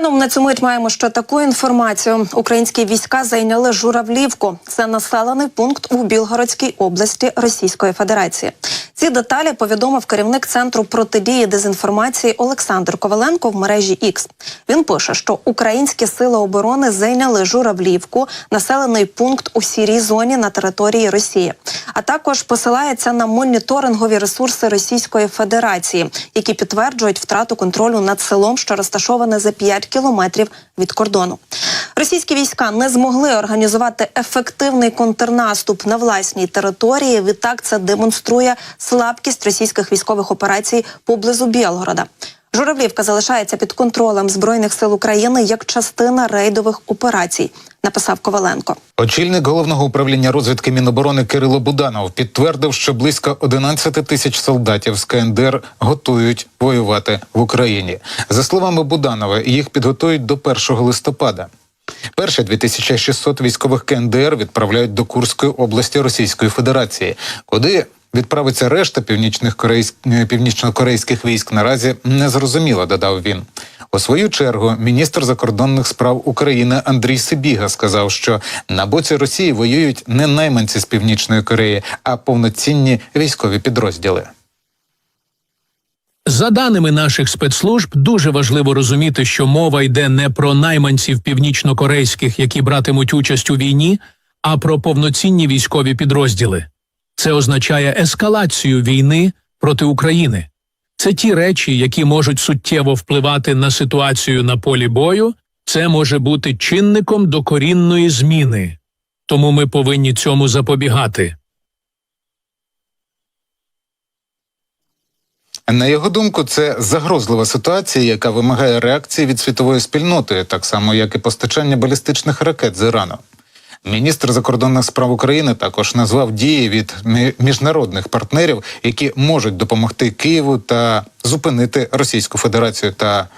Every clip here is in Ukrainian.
На цю мить маємо ще таку інформацію. Українські війська зайняли Журавлівку. Це населений пункт у Білгородській області Російської Федерації. Ці деталі повідомив керівник центру протидії дезінформації Олександр Коваленко в мережі X. Він пише, що українські сили оборони зайняли Журавлівку, населений пункт у сірій зоні на території Росії, а також посилається на моніторингові ресурси Російської Федерації, які підтверджують втрату контролю над селом, що розташоване за 5 кілометрів від кордону. Російські війська не змогли організувати ефективний контрнаступ на власній території. Відтак це демонструє слабкість російських військових операцій поблизу Білгорода. Журавлівка залишається під контролем збройних сил України як частина рейдових операцій. Написав Коваленко. Очільник головного управління розвідки Міноборони Кирило Буданов підтвердив, що близько 11 тисяч солдатів з КНДР готують воювати в Україні. За словами Буданова, їх підготують до 1 листопада. Перші 2600 військових КНДР відправляють до Курської області Російської Федерації, куди відправиться решта північних корейсь... е, північно-корейських військ. Наразі не зрозуміло, додав він. У свою чергу міністр закордонних справ України Андрій Сибіга сказав, що на боці Росії воюють не найманці з північної Кореї, а повноцінні військові підрозділи. За даними наших спецслужб, дуже важливо розуміти, що мова йде не про найманців північнокорейських, які братимуть участь у війні, а про повноцінні військові підрозділи. Це означає ескалацію війни проти України. Це ті речі, які можуть суттєво впливати на ситуацію на полі бою. Це може бути чинником докорінної зміни. Тому ми повинні цьому запобігати. На його думку, це загрозлива ситуація, яка вимагає реакції від світової спільноти, так само як і постачання балістичних ракет з Ірану. Міністр закордонних справ України також назвав дії від міжнародних партнерів, які можуть допомогти Києву та зупинити Російську Федерацію та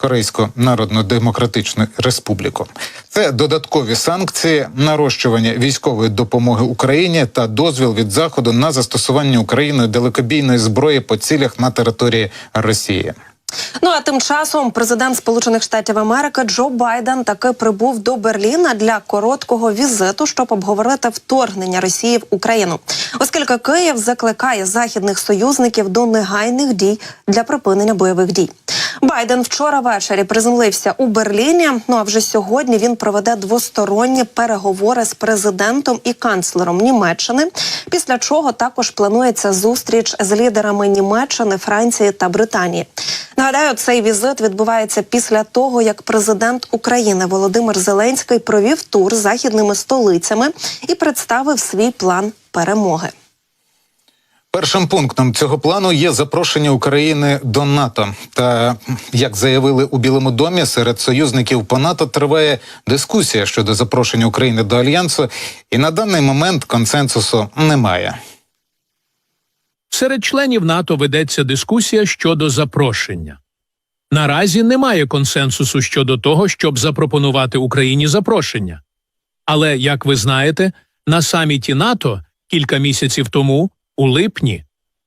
Корейську Народно-Демократичну Республіку. Це додаткові санкції, нарощування військової допомоги Україні та дозвіл від заходу на застосування Україною далекобійної зброї по цілях на території Росії. Ну а тим часом президент Сполучених Штатів Америки Джо Байден таки прибув до Берліна для короткого візиту, щоб обговорити вторгнення Росії в Україну, оскільки Київ закликає західних союзників до негайних дій для припинення бойових дій. Байден вчора ввечері приземлився у Берліні. Ну а вже сьогодні він проведе двосторонні переговори з президентом і канцлером Німеччини. Після чого також планується зустріч з лідерами Німеччини, Франції та Британії. Нагадаю, цей візит відбувається після того, як президент України Володимир Зеленський провів тур західними столицями і представив свій план перемоги. Першим пунктом цього плану є запрошення України до НАТО. Та як заявили у Білому домі, серед союзників по НАТО триває дискусія щодо запрошення України до альянсу, і на даний момент консенсусу немає. Серед членів НАТО ведеться дискусія щодо запрошення. Наразі немає консенсусу щодо того, щоб запропонувати Україні запрошення. Але, як ви знаєте, на саміті НАТО кілька місяців тому, у липні,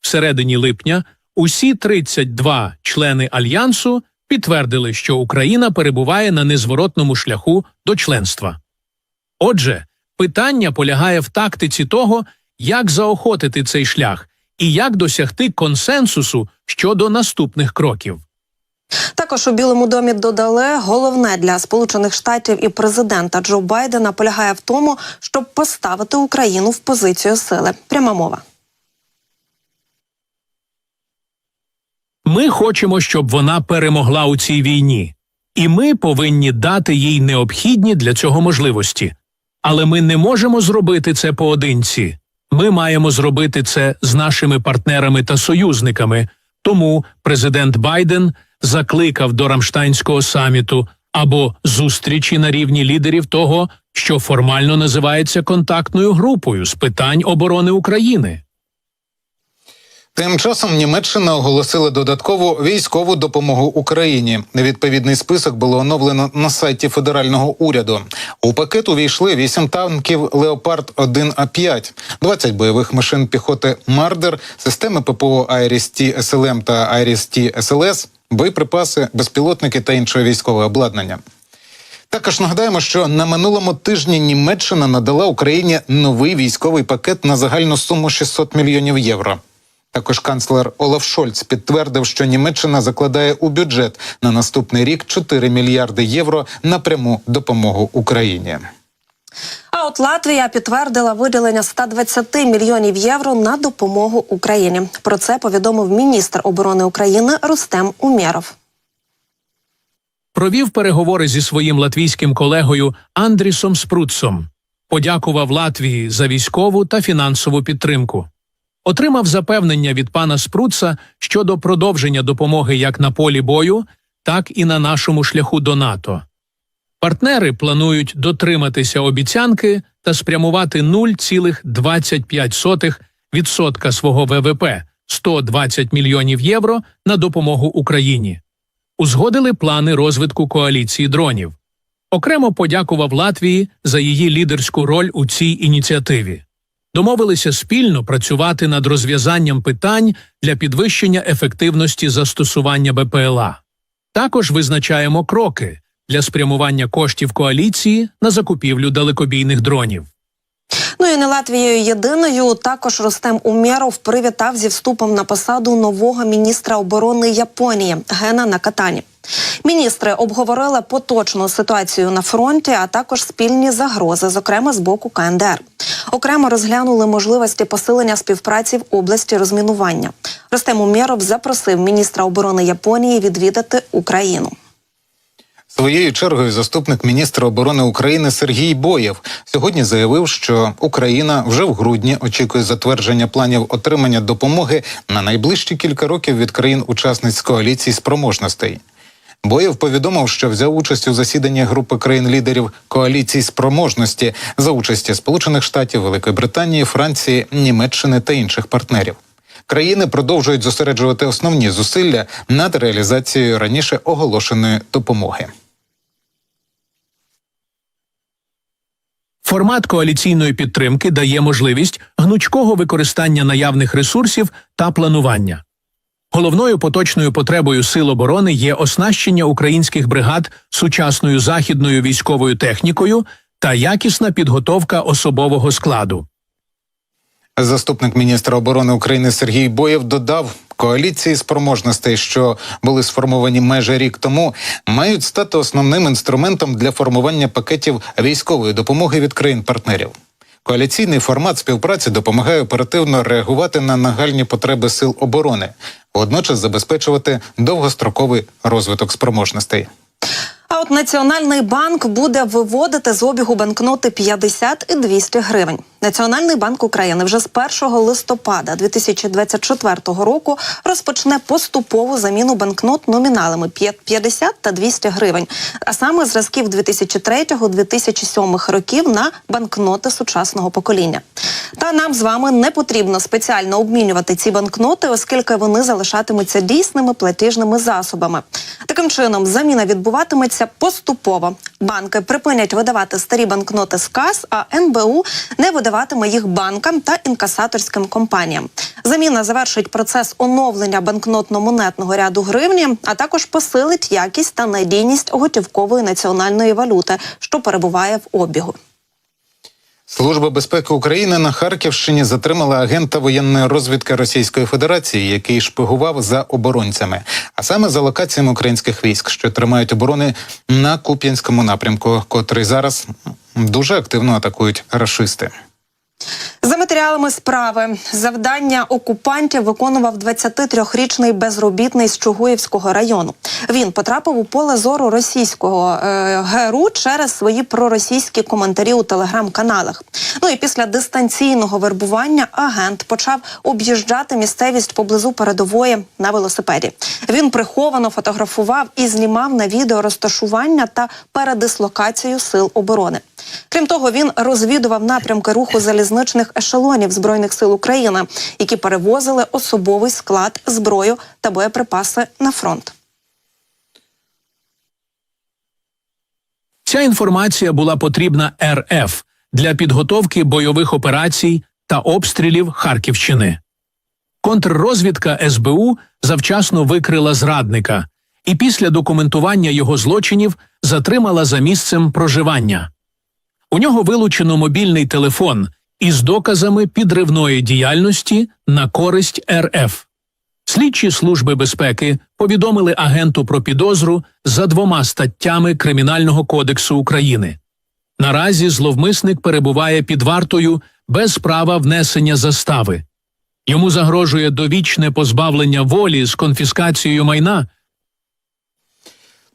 всередині липня, усі 32 члени альянсу підтвердили, що Україна перебуває на незворотному шляху до членства. Отже, питання полягає в тактиці того, як заохотити цей шлях і як досягти консенсусу щодо наступних кроків. Також у Білому домі додали головне для Сполучених Штатів і президента Джо Байдена полягає в тому, щоб поставити Україну в позицію сили. Пряма мова. Ми хочемо, щоб вона перемогла у цій війні, і ми повинні дати їй необхідні для цього можливості. Але ми не можемо зробити це поодинці. Ми маємо зробити це з нашими партнерами та союзниками. Тому президент Байден закликав до Рамштайнського саміту або зустрічі на рівні лідерів того, що формально називається контактною групою з питань оборони України. Тим часом Німеччина оголосила додаткову військову допомогу Україні. Відповідний список було оновлено на сайті федерального уряду. У пакет увійшли 8 танків Леопард 1 а 5 20 бойових машин піхоти Мардер, системи ППО Айріс Ті СЛМ та Айріс Ті СЛС, боєприпаси, безпілотники та інше військове обладнання. Також нагадаємо, що на минулому тижні Німеччина надала Україні новий військовий пакет на загальну суму 600 мільйонів євро. Також канцлер Олаф Шольц підтвердив, що Німеччина закладає у бюджет на наступний рік 4 мільярди євро на пряму допомогу Україні. А от Латвія підтвердила виділення 120 мільйонів євро на допомогу Україні. Про це повідомив міністр оборони України Рустем Умєров. провів переговори зі своїм латвійським колегою Андрісом Спруцом, подякував Латвії за військову та фінансову підтримку. Отримав запевнення від пана Спруца щодо продовження допомоги як на полі бою, так і на нашому шляху до НАТО. Партнери планують дотриматися обіцянки та спрямувати 0,25% свого ВВП 120 мільйонів євро на допомогу Україні узгодили плани розвитку коаліції дронів. Окремо подякував Латвії за її лідерську роль у цій ініціативі. Домовилися спільно працювати над розв'язанням питань для підвищення ефективності застосування БПЛА. Також визначаємо кроки для спрямування коштів коаліції на закупівлю далекобійних дронів. Ну і не Латвією єдиною. Також Рустем Умєров привітав зі вступом на посаду нового міністра оборони Японії Гена Накатані. Міністри обговорили поточну ситуацію на фронті, а також спільні загрози, зокрема з боку КНДР. Окремо розглянули можливості посилення співпраці в області розмінування. Рустем Умєров запросив міністра оборони Японії відвідати Україну. Своєю чергою заступник міністра оборони України Сергій Боєв сьогодні заявив, що Україна вже в грудні очікує затвердження планів отримання допомоги на найближчі кілька років від країн-учасниць коаліції спроможностей. Боєв повідомив, що взяв участь у засіданні групи країн-лідерів коаліції спроможності за участі Сполучених Штатів, Великої Британії, Франції, Німеччини та інших партнерів. Країни продовжують зосереджувати основні зусилля над реалізацією раніше оголошеної допомоги. Формат коаліційної підтримки дає можливість гнучкого використання наявних ресурсів та планування. Головною поточною потребою сил оборони є оснащення українських бригад сучасною західною військовою технікою та якісна підготовка особового складу. Заступник міністра оборони України Сергій Боєв додав, коаліції спроможностей, що були сформовані майже рік тому, мають стати основним інструментом для формування пакетів військової допомоги від країн-партнерів. Коаліційний формат співпраці допомагає оперативно реагувати на нагальні потреби сил оборони, водночас забезпечувати довгостроковий розвиток спроможностей. А от Національний банк буде виводити з обігу банкноти 50 і 200 гривень. Національний банк України вже з 1 листопада 2024 року розпочне поступову заміну банкнот номіналами 50 та 200 гривень, а саме зразків 2003-2007 років на банкноти сучасного покоління. Та нам з вами не потрібно спеціально обмінювати ці банкноти, оскільки вони залишатимуться дійсними платіжними засобами. Таким чином, заміна відбуватиметься поступово. Банки припинять видавати старі банкноти з кас, а НБУ не видаватиме їх банкам та інкасаторським компаніям. Заміна завершить процес оновлення банкнотно-монетного ряду гривні, а також посилить якість та надійність готівкової національної валюти, що перебуває в обігу. Служба безпеки України на Харківщині затримала агента воєнної розвідки Російської Федерації, який шпигував за оборонцями, а саме за локаціями українських військ, що тримають оборони на Куп'янському напрямку, котрий зараз дуже активно атакують рашисти. За матеріалами справи завдання окупантів виконував 23-річний безробітний з Чугуївського району. Він потрапив у поле зору російського е, ГРУ через свої проросійські коментарі у телеграм-каналах. Ну і після дистанційного вербування агент почав об'їжджати місцевість поблизу передової на велосипеді. Він приховано фотографував і знімав на відео розташування та передислокацію сил оборони. Крім того, він розвідував напрямки руху залізничних ешелонів збройних сил України, які перевозили особовий склад, зброю та боєприпаси на фронт. Ця інформація була потрібна РФ для підготовки бойових операцій та обстрілів Харківщини. Контррозвідка СБУ завчасно викрила зрадника, і після документування його злочинів затримала за місцем проживання. У нього вилучено мобільний телефон із доказами підривної діяльності на користь РФ. Слідчі служби безпеки повідомили агенту про підозру за двома статтями Кримінального кодексу України. Наразі зловмисник перебуває під вартою без права внесення застави. Йому загрожує довічне позбавлення волі з конфіскацією майна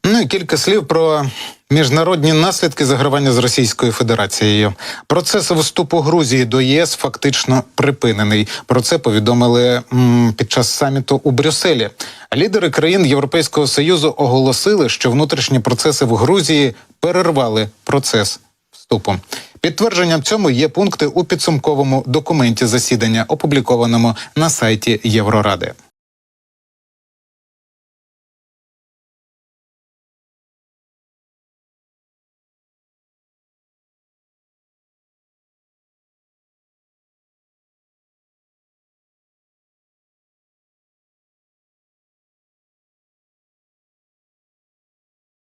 Ну і кілька слів про міжнародні наслідки загравання з Російською Федерацією. Процес вступу Грузії до єС фактично припинений. Про це повідомили під час саміту у Брюсселі. Лідери країн Європейського союзу оголосили, що внутрішні процеси в Грузії перервали процес вступу. Підтвердженням цьому є пункти у підсумковому документі засідання, опублікованому на сайті Євроради.